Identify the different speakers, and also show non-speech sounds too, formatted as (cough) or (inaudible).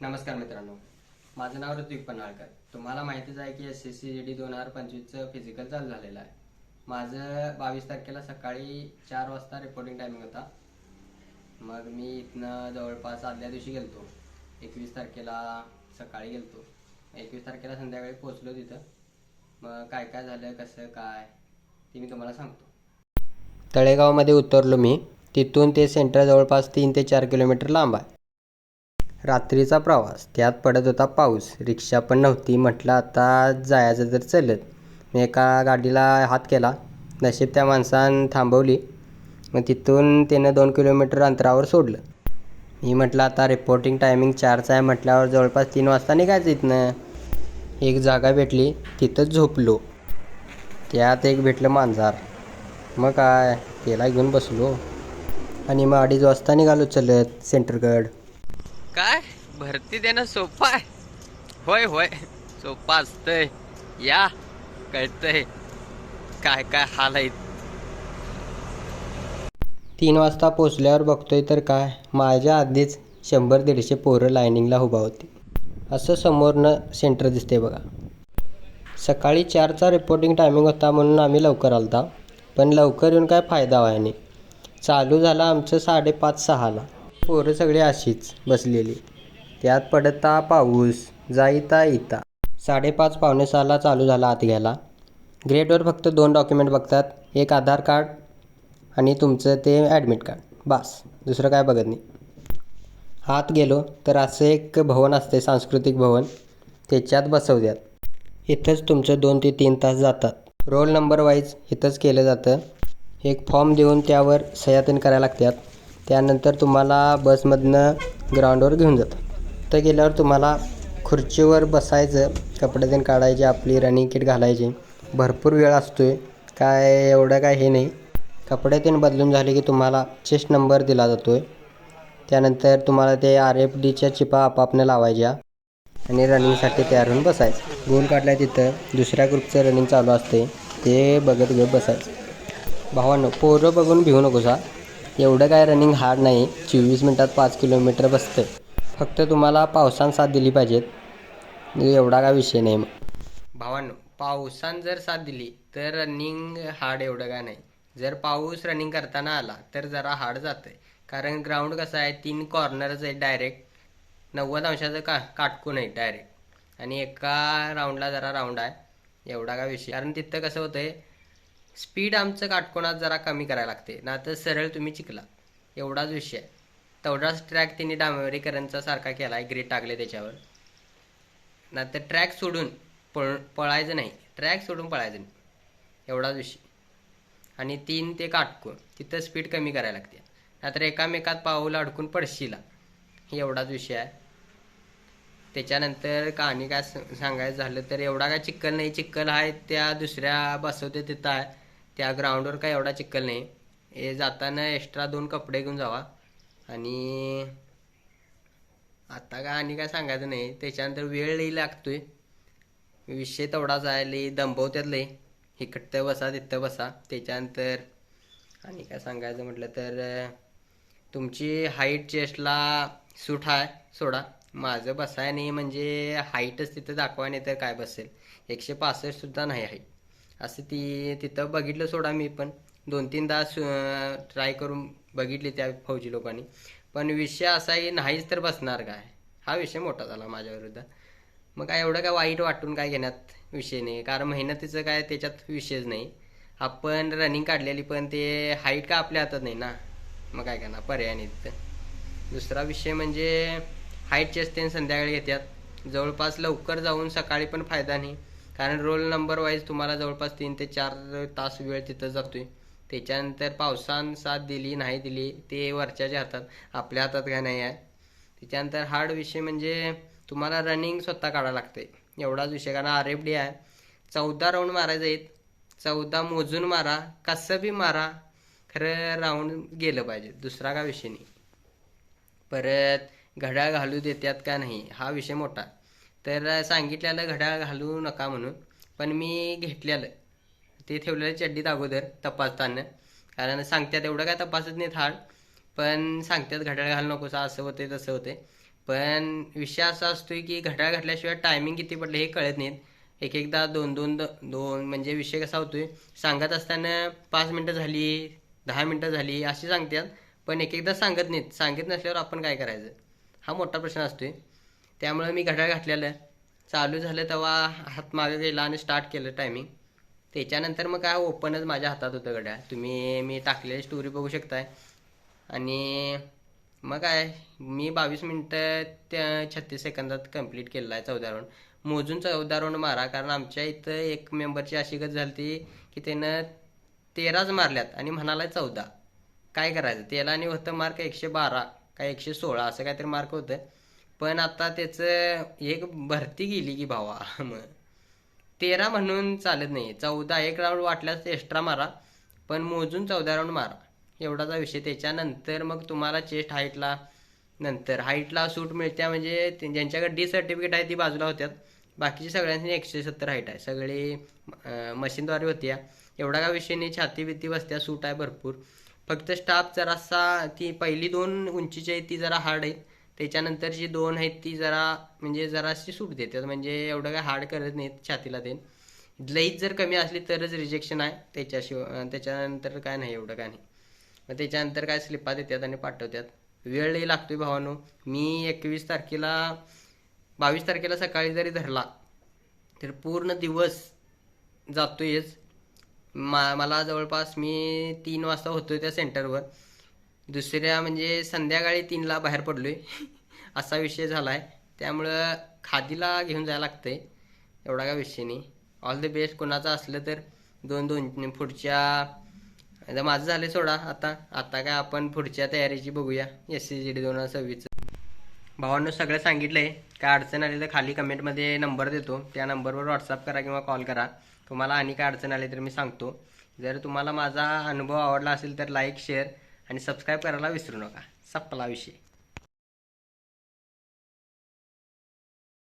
Speaker 1: नमस्कार मित्रांनो. माझं नाव ऋत्विक पन्हाळकर. तुम्हाला माहितीच आहे की S S C G D दोन हजार पंचवीसचं फिजिकल चालू झालेलं आहे. माझं बावीस तारखेला सकाळी चार वाजता रिपोर्टिंग टायमिंग होता. मग मी इथनं जवळपास आदल्या दिवशी गेलतो. एकवीस तारखेला सकाळी गेलतो. एकवीस तारखेला संध्याकाळी पोचलो तिथं. मग काय काय झालं कसं काय ते मी तुम्हाला सांगतो. तळेगावमध्ये उतरलो मी. तिथून ते सेंटर जवळपास तीन ते चार किलोमीटर लांब आहे. रात्रीचा प्रवास. त्यात पडत होता पाऊस. रिक्षा पण नव्हती. म्हटलं आता जायचं तर चलत. मी एका गाडीला हात केला. नशीब त्या माणसानं थांबवली. मग तिथून त्यानं दोन किलोमीटर अंतरावर सोडलं. मी म्हटलं आता रिपोर्टिंग टायमिंग चारचा आहे म्हटल्यावर जवळपास तीन वाजता निघायचं इथनं. एक जागा भेटली. तिथंच झोपलो. त्यात एक भेटलं मांजार. मग काय? त्याला घेऊन बसलो. आणि मग अडीच वाजता निघालो चलत सेंटरगड.
Speaker 2: काय? भरती देणं सोपं आहे. होय होय. सोपं असतंय. या कळतंय. काय काय हाल आहेत?
Speaker 1: तीन वाजता पोचल्यावर बघतोय तर काय? माझ्या आधीच शंभर दीडशे पोरं लायनिंगला उभा होती. असं समोरनं सेंटर दिसते बघा. सकाळी चारचा रिपोर्टिंग टायमिंग होता म्हणून आम्ही लवकर आलता. पण लवकर येऊन काय फायदा व्हाय नाही चालू झाला आमचं साडेपाच सहाला. पोरं सगळी अशीच बसलेली. त्यात पडता पाऊस जाईता येता साडेपाच पावणे सहाला चालू झाला आत घ्यायला. ग्रेडवर फक्त दोन डॉक्युमेंट बघतात. एक आधार कार्ड आणि तुमचं ते ॲडमिट कार्ड बास. दुसरं काय बघत नाही. आत गेलो तर असं एक भवन असते सांस्कृतिक भवन. त्याच्यात बसवतात. इथंच तुमचं दोन ते तीन तास जातात. रोल नंबर वाईज इथंच केलं जातं. एक फॉर्म देऊन त्यावर सह्यातन करायला लागतात. त्यानंतर तुम्हाला बसमधनं ग्राउंडवर घेऊन जातात तर गेल्यावर तुम्हाला खुर्चीवर बसायचं कपडे तीन काढायचे आपली रनिंग किट घालायची. भरपूर वेळ असतो आहे काय एवढं काय हे नाही. कपडे तीन बदलून झाले की तुम्हाला चेस्ट नंबर दिला जातो आहे त्यानंतर तुम्हाला ते आर एफ डीच्या चिपा आपापनं लावायच्या आणि रनिंगसाठी तयार होऊन बसायचं. गोल काढल्या तिथं. दुसऱ्या ग्रुपचं रनिंग चालू असते ते बघत घेत बसायचं. भावांनो पोरं बघून भिवू नकोसा. एवढं काय रनिंग हार्ड नाही. चोवीस मिनटात पाच किलोमीटर बसतं फक्त तुम्हाला पावसान साथ दिली पाहिजेत. म्हणजे एवढा काय विषय नाही मग. भावांनो पावसान जर साथ दिली तर रनिंग हार्ड एवढं काय नाही. जर पाऊस रनिंग करताना आला तर जरा हार्ड जातं कारण ग्राउंड कसं आहे तीन कॉर्नरच आहे डायरेक्ट नव्वद अंशाचं का काटकून आहे डायरेक्ट आणि एका राऊंडला जरा राऊंड आहे. एवढा काय विषय. कारण तिथं कसं होतं आहे स्पीड आमचं काटकोणात जरा कमी करायला लागते. ना तर सरळ तुम्ही चिकला एवढाच विषय. आहे तेवढाच ट्रॅक त्यांनी डांबरीकरांचा सारखा केला आहे ग्रीड टाकले त्याच्यावर. ना तर ट्रॅक सोडून पळ पळायचं नाही. ट्रॅक सोडून पळायचं नाही. एवढाच विषय. आणि तीन ते काटकोण. तिथं स्पीड कमी करायला लागते. नाहीतर एकामेकात पाऊल अडकून पडशीला. हे एवढाच विषय आहे. त्याच्यानंतर कहाणी काय स- सांगायचं झालं तर एवढा काय चिक्कल नाही. चिक्कल आहे त्या दुसऱ्या बसवते तिथं आहे. त्या ग्राउंडवर काय एवढा चिखल नाही. हे जाताना एक्स्ट्रा दोन कपडे घेऊन जावा. आणि आता काय आणि काय सांगायचं नाही. त्याच्यानंतर वेळ लई लागतोय. विषय तेवढाच आहे लई दंबवत्यात लई. इकडतं बसा तिथं बसा. त्याच्यानंतर आणि काय सांगायचं म्हटलं तर तुमची हाईट चेस्टला सूट आहे सोडा. माझं बसाय नाही म्हणजे हाईटच तिथं दाखवा नाही तर काय बसेल. एकशे पासष्टसुद्धा नाही हाईट असं ती तिथं बघितलं सोडा मी पण. दोन तीन तास ट्राय करून बघितली त्या फौजी लोकांनी. पण विषय असा आहे नाहीच तर बसणार काय? हा विषय मोठा झाला माझ्या विरुद्ध. मग काय एवढं काय वाईट वाटून काय घेण्यात विषय नाही. कारण मेहनतीचं काय त्याच्यात विषयच नाही. आपण रनिंग काढलेली पण ते हाईट का आपल्या हातात नाही ना? मग काय करणार? पर्याय नाही तिथं. दुसरा विषय म्हणजे हाईट चेस्ट ते संध्याकाळी घेतात जवळपास लवकर जाऊन सकाळी पण फायदा नाही. कारण रोल नंबर वाईज तुम्हाला जवळपास तीन ते चार तास वेळ तिथं जातोय. त्याच्यानंतर पावसान साथ दिली नाही दिली ते वरच्याच्या हातात आपल्या हातात काय नाही आहे. त्याच्यानंतर हार्ड विषय म्हणजे तुम्हाला रनिंग स्वतः काढावं लागते एवढाच विषय कारण आर एफ डी आहे. चौदा राऊंड मारायचे आहेत. चौदा मोजून मारा कसं बी मारा खरं राऊंड गेलं पाहिजे. दुसरा का विषय नाही. परत घड्याळ घालू देतात का नाही हा विषय मोठा तर सांगितलेलं घड्याळ घालू नका म्हणून. पण मी घेतलेलं. ते ठेवलेलं चड्डीत अगोदर तपासताना. कारण सांगतात एवढं काय तपासत नाही थाळ पण सांगतात घड्याळ घालू नकोस असं होते तसं होते पण विषय असा असतोय की घड्याळ घातल्याशिवाय टायमिंग किती पडलं हे कळत नाहीत. एक एकदा दोन दोन द- दोन म्हणजे विषय कसा होतोय. सांगत असताना पाच मिनटं झाली दहा मिनटं झाली अशी सांगतात. पण एक एकदा सांगत नाहीत. सांगत नसल्यावर आपण काय करायचं? हा मोठा प्रश्न असतोय. त्यामुळे मी घड्याळ घातलेलं चालू झालं तेव्हा हात मागे गेला आणि स्टार्ट केलं टायमिंग त्याच्यानंतर मग काय ओपनच माझ्या हातात होतं घड्याळ. तुम्ही मी टाकलेली स्टोरी बघू शकताय. आणि मग काय मी बावीस मिनटं त्या छत्तीस सेकंदात कंप्लीट केलेला आहे चौदा राऊंड मोजून चौदा राऊंड मारा कारण आमच्या इथं एक मेंबरची अशी गत झाली ती की त्यानं तेराच मारल्यात आणि म्हणाला चौदा. काय करायचं? त्याला आणि होतं मार्क एकशे बारा काय एकशे सोळा असं काहीतरी मार्क होतं. पण आता त्याचं एक भरती गेली की भावा मग तेरा म्हणून चालत नाही. चौदा एक राऊंड वाटल्यास एक्स्ट्रा मारा पण मोजून चौदा राऊंड मारा. एवढाचा विषय. त्याच्यानंतर मग तुम्हाला चेस्ट हाईटला नंतर हाईटला सूट मिळत्या म्हणजे ज्यांच्याकडे डी सर्टिफिकेट आहे ती बाजूला होत्यात. बाकीची सगळ्यांनी एकशे सत्तर हाईट आहे. सगळी मशीनद्वारे होत्या. एवढा का विषय नाही. छाती बिती बसत्या सूट आहे भरपूर. फक्त स्टाफ जरासा ती पहिली दोन उंचीची आहे ती जरा हार्ड आहे. त्याच्यानंतर जी दोन आहेत ती जरा म्हणजे जराशी सूट देतात. म्हणजे एवढं काय हार्ड करत नाहीत छातीला ते लईच जर कमी असली तरच रिजेक्शन आहे. त्याच्याशिवाय त्याच्यानंतर काय नाही एवढं काय नाही. मग त्याच्यानंतर काय स्लिपा देतात आणि पाठवतात. वेळही लागतो लागतोय भावानो. मी एकवीस तारखेला बावीस तारखेला सकाळी जरी धरला तर पूर्ण दिवस जातोयच. मा मला जवळपास मी तीन वाजता होतोय त्या सेंटरवर दुसऱ्या म्हणजे संध्याकाळी तीनला बाहेर पडलोय. (laughs) असा विषय झाला आहे त्यामुळं खादीला घेऊन जायला लागतंय. एवढा काय विषय नाही. ऑल द बेस्ट कोणाचं असलं तर दोन दोन. पुढच्या आता माझं झालं सोडा आता. आता काय आपण पुढच्या तयारीची बघूया. एस सी जी डी दोन हजार सव्वीसचं भावांनो सगळं सांगितलंय. काय अडचण आली तर खाली कमेंटमध्ये नंबर देतो. त्या नंबरवर व्हॉट्सअप करा किंवा कॉल करा. तुम्हाला आणि काय अडचण आली तर मी सांगतो. जर तुम्हाला माझा अनुभव आवडला असेल तर लाईक शेअर आणि सबस्क्राईब करायला विसरू नका. संपला विषय.